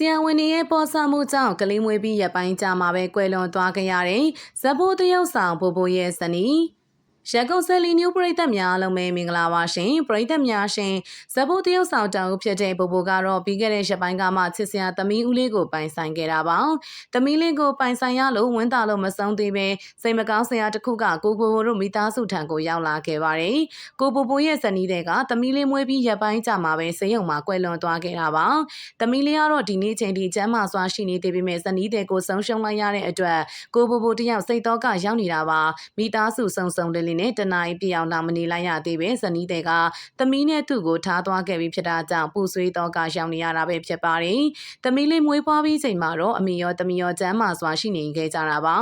ဆီယံဝန်ရဲ့ပေါ်ဆမှုကြောင့်ကလေးမွေးပြီးရပိုင်းကြာမှာပဲကွယ်လွန်သွားခဲ့ရတဲ့ဇဘိုးတရုတ်ဆောင်ဘိုဘိုရဲ့ဇနီး ရန်ကုန်ဆယ်လီနျူပရိသတ်များအားလုံးပဲမင်္ဂလာပါရှင်ပရိသတ်များရှင်ဇဘိုးတရုတ်ဆောင်တောင်ဖြစ်တဲ့ဘိုဘိုကတော့ပြီးခဲ့တဲ့ရက်ပိုင်းကမှချစ်စရာသမီးဦးလေးကိုပိုင်ဆိုင်ခဲ့တာပါသမီးလေးကိုပိုင်ဆိုင်ရလို့ဝင်းတာလို့မဆုံးသေးပဲစိတ်မကောင်းစရာတစ်ခုကကိုကိုဘိုတို့မိသားစုထံကိုရောက်လာခဲ့ပါတယ်ကိုဘိုဘိုရဲ့ဇနီးတဲ့ကသမီးလေးမွေးပြီးရက်ပိုင်းကြာမှာပဲစေယုံမှာကွယ်လွန်သွားခဲ့တာပါသမီးလေးကတော့ဒီနေ့ချိန်ထိကျမ်းမာစွာရှိနေသေးပေမဲ့ဇနီးတဲ့ကိုဆုံးရှုံးလိုက်ရတဲ့အတွက်ကိုဘိုဘိုတယောက်စိတ်တော့ကရောက်နေတာပါမိသားစုစုံစုံလေးလေးနဲ့တနားရီပြအောင်လာမနေလိုက်ရသေးပဲဇနီးတဲ့ကသမီးနဲ့သူ့ကိုထားသွားခဲ့ပြီးဖြစ်တာကြောင့်ပူဆွေးတော့ကရောက်နေရတာပဲဖြစ်ပါတယ်သမီးလေးမွေးဖွားပြီးချိန်မှာတော့အမေရောသမီးရောကျမ်းမာစွာရှိနေခဲ့ကြတာပါ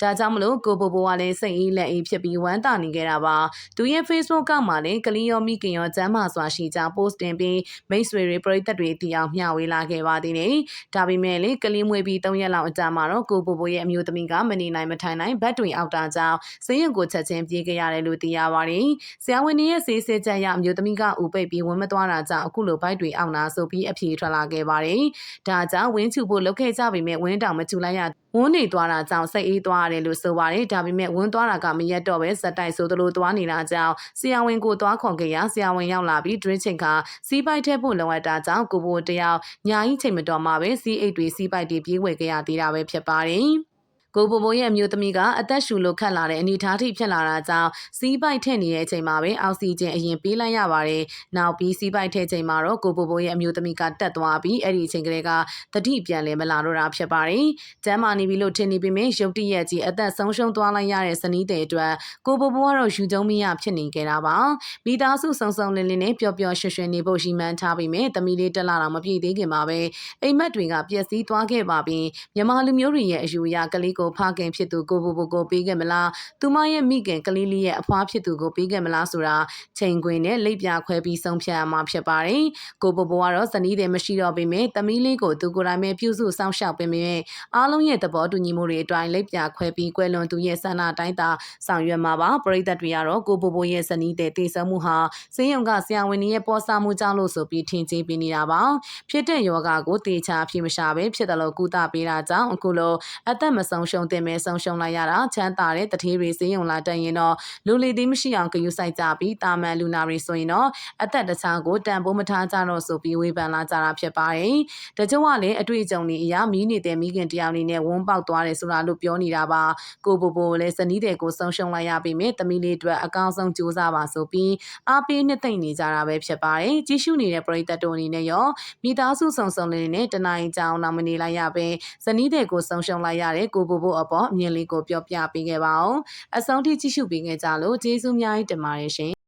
ဒါကြောင့်မလို့ကိုဘိုဘိုကလည်းစိတ်အေးလက်အေးဖြစ်ပြီးဝမ်းသာနေခဲ့တာပါသူရဲ့ Facebook ကမှလည်းကလေးရောမိခင်ရောကျမ်းမာစွာရှိကြောင်း post တင်ပြီးမိတ်ဆွေတွေပရိသတ်တွေတီအောင်မျှဝေလာခဲ့ပါသေးတယ်ဒါပေမဲ့လေကလေးမွေးပြီး3ရက်လောက်အကြာမှာတော့ကိုဘိုဘိုရဲ့အမျိုးသမီးကမနေနိုင်မထိုင်နိုင်ဘတ်တွေအောက်တာကြောင့်ဆေးရုံကိုချက်ချင်းပြေးခဲ့ရတယ်လို့သိရပါတယ်။ဆရာဝန်ရဲ့ဆေးစစ်ချက်အရအမျိုးသမီးကဥပိတ်ပြီးဝင်မသွားတာကြောင့်အခုလိုဘိုက်တွေအောက်နာဆိုပြီးအဖြေထွက်လာခဲ့ပါတယ်။ဒါကြောင့်ဝင်းချူဖို့လုပ်ခဲ့ကြပေမဲ့ဝင်းတောင်မချူလိုက်ရဝန်းနေသွားတာကြောင့်စိတ်အေးသွားရတယ်လို့ဆိုပါတယ်။ဒါပေမဲ့ဝန်းသွားတာကမရက်တော့ပဲဇက်တိုက်ဆိုသလိုသွားနေတာကြောင့်ဆရာဝန်ကိုသွားခေါ်ခဲ့ရဆရာဝန်ရောက်လာပြီး drink ချိန်ကစီးပိုက်ထဲဖို့လုံအပ်တာကြောင့်ကိုဘိုတယောက်ညာကြီးချိန်မတော်မှာပဲစီးအိတ်တွေစီးပိုက်တွေပြေးဝယ်ခဲ့ရသေးတာပဲဖြစ်ပါတယ်။ ကိုဘိုဘိုရဲ့အမျိုးသမီးကအသက်ရှူလို့ခတ်လာတဲ့အနေထားထိဖြစ်လာတာကြောင့်စီးပိုက်ထည့်နေတဲ့အချိန်မှာပဲအောက်ဆီဂျင်အရင်ပေးလိုက်ရပါတယ်။နောက်ပြီးစီးပိုက်ထည့်ချိန်မှာတော့ကိုဘိုဘိုရဲ့အမျိုးသမီးကတက်သွားပြီးအဲ့ဒီအချိန်ကလေးကတတိပြန်လဲမလာတော့တာဖြစ်ပါတယ်။ကျမ်းမာနေပြီလို့ထင်နေပေမဲ့ရုတ်တရက်ကြီးအသက်ဆုံးရှုံးသွားလိုက်ရတဲ့ဇနီးတဲ့အတွက်ကိုဘိုဘိုကတော့ယူကျုံမရဖြစ်နေကြတာပါ။မိသားစုစုံစုံလင်းလင်းနဲ့ပျော်ပျော်ရွှင်ရွှင်နေဖို့ရှိမှန်းထားပြီးမြဲသမီးလေးတက်လာတော့မပြည့်သေးခင်မှာပဲအိမ်မက်တွေကပျက်စီးသွားခဲ့ပါပြီးမြန်မာလူမျိုးတွေရဲ့အယူအရကလေးကိုဖခင်ဖြစ်သူကိုဘိုဘိုကိုပေးခဲ့မလားသူမရဲ့မိခင်ကလေးလေးရဲ့အဖွားဖြစ်သူကိုပေးခဲ့မလားဆိုတာချိန်ခွင်နဲ့လိပ်ပြခွဲပြီးဆုံးဖြတ်ရမှာဖြစ်ပါတယ်ကိုဘိုဘိုကတော့ဇနီးတယ်မရှိတော့ပေမဲ့သမီးလေးကိုသူကိုယ်တိုင်ပဲပြုစုစောင့်ရှောက်ပေးပေမဲ့အားလုံးရဲ့သဘောတူညီမှုတွေအတိုင်းလိပ်ပြခွဲပြီးကွယ်လွန်သူရဲ့ဆန္ဒတိုင်းသာဆောင်ရွက်မှာပါပရိသတ်တွေကတော့ကိုဘိုဘိုရဲ့ဇနီးတဲ့တည်ဆုံမှုဟာစင်းရုံကဆရာဝန်ရဲ့ပေါ်စာမှုကြောင့်လို့ဆိုပြီးထင်ကြီးပေးနေတာပါဖြစ်တဲ့ယောဂကိုတေချာဖြစ်မရှာပဲဖြစ်တယ်လို့ကုသပေးတာကြောင့်အခုလိုအသက်မဆုံးရှုံးတဲ့မဲဆုံးရှုံးလိုက်ရတာချမ်းသာတဲ့တထေးတွေဈေးရုံလာတက်ရင်တော့လူလီသေးမရှိအောင်ဂရုစိုက်ကြပြီးတာမန်လူနာတွေဆိုရင်တော့အသက်တခြားကိုတန်ဖိုးမထားကြတော့ဆိုပြီးဝေဖန်လာကြတာဖြစ်ပါတယ်။တချို့ကလည်းအတွေ့အကြုံတွေအရာမီးနေတဲ့မိခင်တယောက်အနေနဲ့ဝန်းပေါက်သွားတယ်ဆိုတာလို့ပြောနေတာပါ။ကိုဘိုဘိုလည်းဇနီးတဲ့ကိုဆုံးရှုံးလိုက်ရပြီမဲ့တမီးလေးအတွက်အကောင်းဆုံးကြိုးစားပါဆိုပြီးအားပေးနှစ်သိမ့်နေကြတာပဲဖြစ်ပါတယ်။ကြီးစုနေတဲ့ပရိသတ်တို့အနေနဲ့ရောမိသားစုစုံစုံလေးနဲ့တနိုင်ကြောင်နောက်မနေလိုက်ရပဲဇနီးတဲ့ကိုဆုံးရှုံးလိုက်ရတဲ့ကိုဘိုဘိုအပေါ်အမြင်လေးကိုပြောပြပေးခဲ့ပါအောင်အဆုံးထိကြည့်ရှုပေးခဲ့ကြလို့ကျေးဇူးအများကြီးတင်ပါတယ်ရှင်